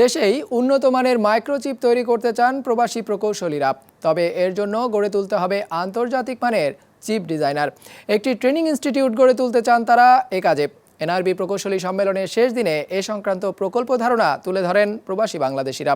দেশেই উন্নত মানের মাইক্রোচিপ তৈরি করতে চান প্রবাসী প্রকৌশলীরা। তবে এর জন্য গড়ে তুলতে হবে আন্তর্জাতিক মানের চিপ ডিজাইনার। একটি ট্রেনিং ইনস্টিটিউট গড়ে তুলতে চান তারা এ কাজে। এনআরবি প্রকৌশলী সম্মেলনের শেষ দিনে এ সংক্রান্ত প্রকল্প ধারণা তুলে ধরেন প্রবাসী বাংলাদেশিরা।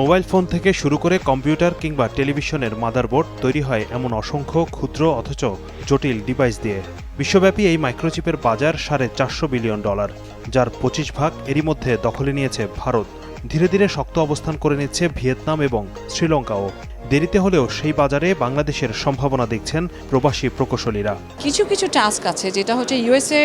মোবাইল ফোন থেকে শুরু করে কম্পিউটার কিংবা টেলিভিশনের মাদারবোর্ড তৈরি হয় এমন অসংখ্য ক্ষুদ্র অথচ জটিল ডিভাইস দিয়ে। বিশ্বব্যাপী এই মাইক্রোচিপের বাজার সাড়ে চারশো বিলিয়ন ডলার, যার পঁচিশ ভাগ এরই মধ্যে দখলে নিয়েছে ভারত। ধীরে ধীরে শক্ত অবস্থান করে নিচ্ছে ভিয়েতনাম এবং শ্রীলঙ্কাও। দেরিতে হলেও সেই বাজারে বাংলাদেশের সম্ভাবনা দেখছেন প্রবাসী প্রকৌশলীরা। কিছু কিছু টাস্ক আছে, যেটা হচ্ছে ইউএসএ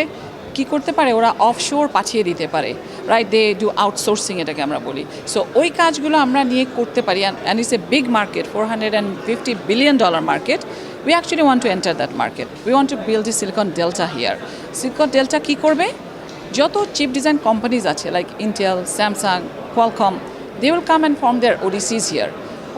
কি করতে পারে? ওরা অফশোর পাঠিয়ে দিতে পারে। রাইট দে ডু আউটসোর্সিং এটাকে আমরা বলি। সো ওই কাজগুলো আমরা নিয়ে করতে পারি। And it's a big market four hundred and fifty billion dollar market we actually want to enter that market we want to build the silicon delta here silicon delta কী করবে? যত চিপ ডিজাইন কোম্পানিজ আছে like Intel Samsung Qualcomm they will come and form their ODCs here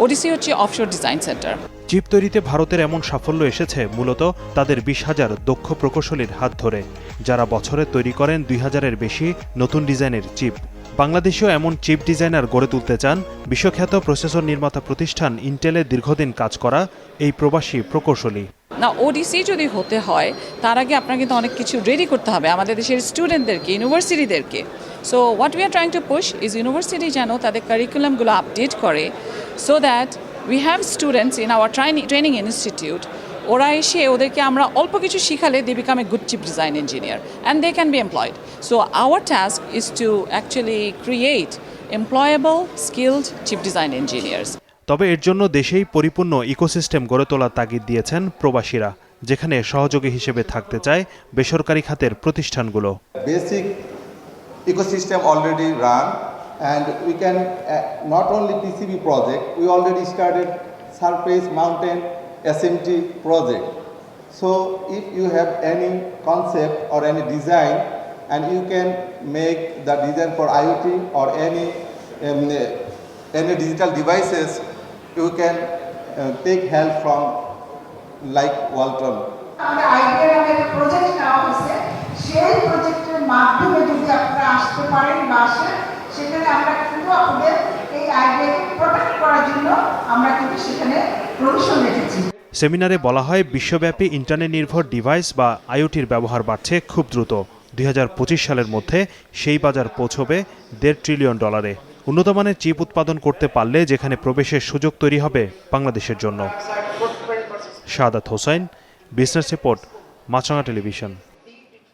ODC হচ্ছে offshore design centre chip তৈরিতে ভারতের এমন সাফল্য এসেছে, মূলত তাদের বিশ হাজার দক্ষ প্রকৌশলীর হাত ধরে, যারা বছরে তৈরি করেন দুই হাজারের বেশি নতুন ডিজাইনের চিপ বাংলাদেশেও এমন চিপ ডিজাইনার গড়ে তুলতে চান বিশ্বখ্যাত প্রসেসর নির্মাতা প্রতিষ্ঠান ইন্টেলে দীর্ঘদিন কাজ করা এই প্রবাসী প্রকৌশলী। না ওডিসি যদি হতে হয়, তার আগে আপনার কিন্তু অনেক কিছু রেডি করতে হবে, আমাদের দেশের স্টুডেন্টদেরকে ইউনিভার্সিটিদেরকে so what we are trying to push is university যেন তাদের কারিকুলামগুলো আপডেট করে so that we have students in our training training institute ওরা এসে ওদেরকে আমরা অল্প কিছু শিখালে they become a good chip design engineer and they can be employed so our task is to actually create employable skilled chip design engineers তবে এর জন্য দেশেই পরিপূর্ণ ইকোসিস্টেম গড়ে তোলার তাগিদ দিয়েছেন প্রবাসীরা যেখানে সহযোগী হিসেবে থাকতে চায় বেসরকারি খাতের প্রতিষ্ঠানগুলো। Basic ecosystem already run. And we can uh, not only PCB project, we already started surface mountain SMT project. So if you have any concept or any design and you can make the design for IoT or any um, uh, any digital devices, you can uh, take help from like Walton. আমাদের idea নামে একটা project নেওয়া হয়েছে সেই প্রজেক্টের মাধ্যমে যদি আপনারা আসতে পারেন বা আসেন সেখানে আমরা কিন্তু আপনাদের এই আইডিয়াকে প্রোটেক্ট করার জন্য আমরা কিন্তু সেখানে প্রভিশন রেখেছি। সেমিনারে বলা হয়, বিশ্বব্যাপী ইন্টারনেট নির্ভর ডিভাইস বা আইওটির ব্যবহার বাড়ছে খুব দ্রুত। দুই হাজার পঁচিশ সালের মধ্যে সেই বাজার পৌঁছবে দেড় ট্রিলিয়ন ডলারে উন্নত মানের চিপ উৎপাদন করতে পারলে যেখানে প্রবেশের সুযোগ তৈরি হবে বাংলাদেশের জন্য। Sadat Hossain business report Maasranga television